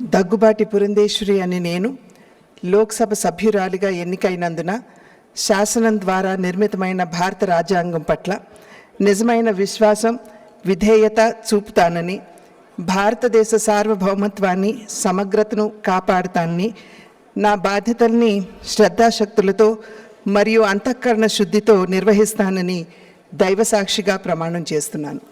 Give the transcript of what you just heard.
దగ్గుబాటి పురంధేశ్వరి అని నేను లోక్సభ సభ్యురాలిగా ఎన్నికైనందున శాసనం ద్వారా నిర్మితమైన భారత రాజ్యాంగం పట్ల నిజమైన విశ్వాసం విధేయత చూపుతానని భారతదేశ సార్వభౌమత్వాన్ని సమగ్రతను కాపాడతాన్ని నా బాధ్యతల్ని శ్రద్ధాశక్తులతో మరియు అంతఃకరణ శుద్ధితో నిర్వహిస్తానని దైవసాక్షిగా ప్రమాణం చేస్తున్నాను.